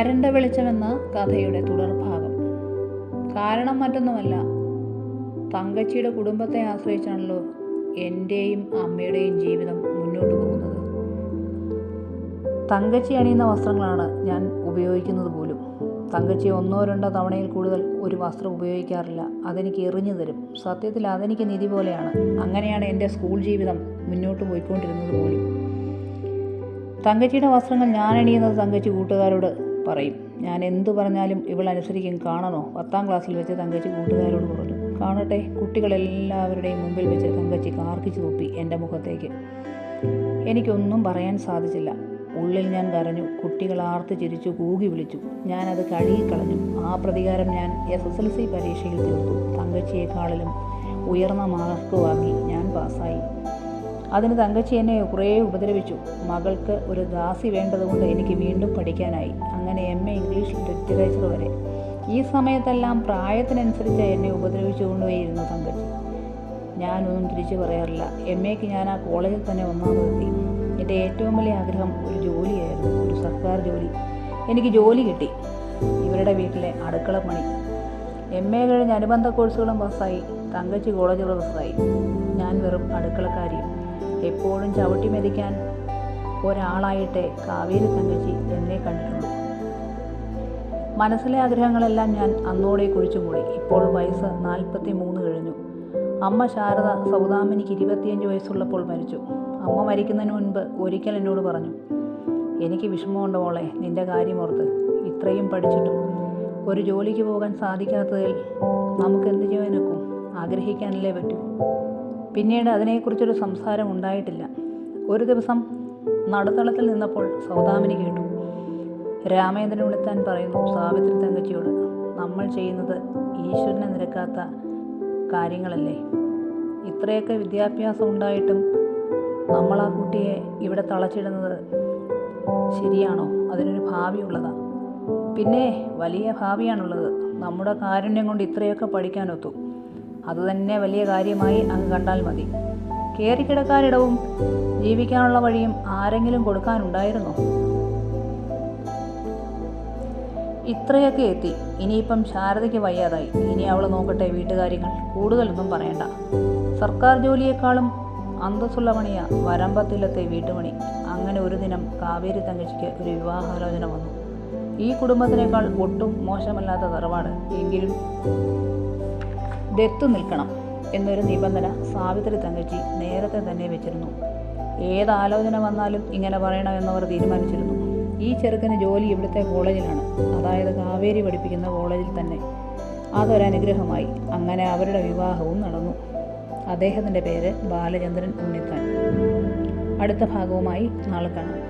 കരണ്ട വെളിച്ചമെന്ന കഥയുടെ തുടർഭാഗം. കാരണം മറ്റൊന്നുമല്ല തങ്കച്ചിയുടെ കുടുംബത്തെ ആശ്രയിച്ചാണല്ലോ എന്റെയും അമ്മയുടെയും ജീവിതം മുന്നോട്ട് പോകുന്നത്. തങ്കച്ചി അണിയുന്ന വസ്ത്രങ്ങളാണ് ഞാൻ ഉപയോഗിക്കുന്നത് പോലും. തങ്കച്ചി ഒന്നോ രണ്ടോ തവണയിൽ കൂടുതൽ ഒരു വസ്ത്രം ഉപയോഗിക്കാറില്ല. അതെനിക്ക് എറിഞ്ഞു തരും. സത്യത്തിൽ അതെനിക്ക് നിധി പോലെയാണ്. അങ്ങനെയാണ് എന്റെ സ്കൂൾ ജീവിതം മുന്നോട്ട് പോയിക്കൊണ്ടിരുന്നത് പോലും. തങ്കച്ചിയുടെ വസ്ത്രങ്ങൾ ഞാൻ അണിയുന്നത് തങ്കച്ചി കൂട്ടുകാരോട് പറയും. ഞാൻ എന്തു പറഞ്ഞാലും ഇവൾ അനുസരിക്കും കാണണോ? പത്താം ക്ലാസ്സിൽ വെച്ച് തങ്കച്ചി കൂട്ടുകാരോട് പറഞ്ഞു. കാണട്ടെ കുട്ടികളെല്ലാവരുടെയും മുമ്പിൽ വെച്ച് തങ്കച്ചി കാർക്കിച്ചു തുപ്പി എന്റെ മുഖത്തേക്ക്. എനിക്കൊന്നും പറയാൻ സാധിച്ചില്ല. ഉള്ളിൽ ഞാൻ കരഞ്ഞു കുട്ടികൾ ആർത്ത് ചിരിച്ചു കൂകി വിളിച്ചു. ഞാനത് കഴുകിക്കളഞ്ഞു. ആ പ്രതികാരം ഞാൻ എസ് എസ് എൽ സി പരീക്ഷയിൽ തീർത്തു. തങ്കച്ചിയെക്കാളിലും ഉയർന്ന മാർക്ക് വാങ്ങി ഞാൻ പാസ്സായി. അതിന് തങ്കച്ചി എന്നെ കുറേ ഉപദ്രവിച്ചു. മകൾക്ക് ഒരു ദാസി വേണ്ടതുകൊണ്ട് എനിക്ക് വീണ്ടും പഠിക്കാനായി. അങ്ങനെ എം എ ഇംഗ്ലീഷ് ലിറ്ററേച്ചർ വരെ. ഈ സമയത്തെല്ലാം പ്രായത്തിനനുസരിച്ച് എന്നെ ഉപദ്രവിച്ചു കൊണ്ടുപോയിരുന്നു തങ്കച്ചി. ഞാനൊന്നും തിരിച്ചു പറയാറില്ല. എം എക്ക് ഞാൻ ആ കോളേജിൽ തന്നെ ഒന്നാമതെത്തി എന്റെ ഏറ്റവും വലിയ ആഗ്രഹം ഒരു ജോലിയായിരുന്നു. ഒരു സർക്കാർ ജോലി. എനിക്ക് ജോലി കിട്ടി. ഇവരുടെ വീട്ടിലെ അടുക്കള പണി. എം എ കഴിഞ്ഞ് അനുബന്ധ കോഴ്സുകളും പാസ്സായി. തങ്കച്ചി കോളേജ് പ്രൊഫസറായി ഞാൻ വെറും അടുക്കളക്കാരിയും. എപ്പോഴും ചവിട്ടി മെതിക്കാൻ ഒരാളായിട്ടേ കാവേരി തങ്കച്ചി എന്നെ കണ്ടിട്ടുള്ളൂ. മനസ്സിലെ ആഗ്രഹങ്ങളെല്ലാം ഞാൻ അന്നോടെ കുഴിച്ചുമൂടി ഇപ്പോൾ വയസ്സ് നാൽപ്പത്തി മൂന്ന് കഴിഞ്ഞു. അമ്മ ശാരദ സൗദാമിനിക്ക് ഇരുപത്തിയഞ്ച് വയസ്സുള്ളപ്പോൾ മരിച്ചു. അമ്മ മരിക്കുന്നതിന് മുൻപ് ഒരിക്കൽ എന്നോട് പറഞ്ഞു എനിക്ക് വിഷമമുണ്ട് മോളെ നിന്റെ കാര്യമോർത്ത് ഇത്രയും പഠിച്ചിട്ടും ഒരു ജോലിക്ക് പോകാൻ സാധിക്കാത്തതിൽ നമുക്ക് എന്ത് ചെയ്യാനൊക്കും ആഗ്രഹിക്കാനല്ലേ പറ്റൂ. പിന്നീട് അതിനെക്കുറിച്ചൊരു സംസാരം ഉണ്ടായിട്ടില്ല. ഒരു ദിവസം നടുത്തളത്തിൽ നിന്നപ്പോൾ സൗദാമിനി കേട്ടു. രാമേന്ദ്രൻ വിളിത്താൻ പറയുന്നു സാവിത്രി തങ്കച്ചിയോട് നമ്മൾ ചെയ്യുന്നത് ഈശ്വരനെ നിരക്കാത്ത കാര്യങ്ങളല്ലേ? ഇത്രയൊക്കെ വിദ്യാഭ്യാസം ഉണ്ടായിട്ടും നമ്മൾ ആ കുട്ടിയെ ഇവിടെ തളച്ചിടുന്നത് ശരിയാണോ? അതിനൊരു ഭാവിയുള്ളതാ പിന്നെ വലിയ ഭാവിയാണുള്ളത്. നമ്മുടെ കാരുണ്യം കൊണ്ട് ഇത്രയൊക്കെ പഠിക്കാനൊത്തു അതുതന്നെ വലിയ കാര്യമായി അങ്ങ് കണ്ടാൽ മതി. കയറിക്കിടക്കാനിടവും ജീവിക്കാനുള്ള വഴിയും ആരെങ്കിലും കൊടുക്കാനുണ്ടായിരുന്നോ? ഇത്രയൊക്കെ എത്തി. ഇനിയിപ്പം ശാരദയ്ക്ക് വയ്യാതായി. ഇനി അവൾ നോക്കട്ടെ വീട്ടുകാര്യങ്ങൾ. കൂടുതലൊന്നും പറയണ്ട. സർക്കാർ ജോലിയേക്കാളും അന്തസ്സുള്ള പണിയ വരമ്പത്തിലത്തെ വീട്ടുപണി. അങ്ങനെ ഒരു ദിനം കാവേരി തങ്കച്ചിക്ക് ഒരു വിവാഹാലോചന വന്നു. ഈ കുടുംബത്തിനേക്കാൾ ഒട്ടും മോശമല്ലാത്ത തറവാട്. എങ്കിലും ദത്തു നിൽക്കണം എന്നൊരു നിബന്ധന സാവിത്രി തങ്കച്ചി നേരത്തെ തന്നെ വെച്ചിരുന്നു. ഏത് ആലോചന വന്നാലും ഇങ്ങനെ പറയണമെന്നവർ തീരുമാനിച്ചിരുന്നു. ഈ ചെറുക്കന് ജോലി ഇവിടുത്തെ കോളേജിലാണ്. അതായത് കാവേരി പഠിപ്പിക്കുന്ന കോളേജിൽ തന്നെ. അതൊരനുഗ്രഹമായി അങ്ങനെ അവരുടെ വിവാഹവും നടന്നു. അദ്ദേഹത്തിന്റെ പേര് ബാലചന്ദ്രൻ ഉണ്ണിത്താൻ. അടുത്ത ഭാഗവുമായി നാളെ കാണാം.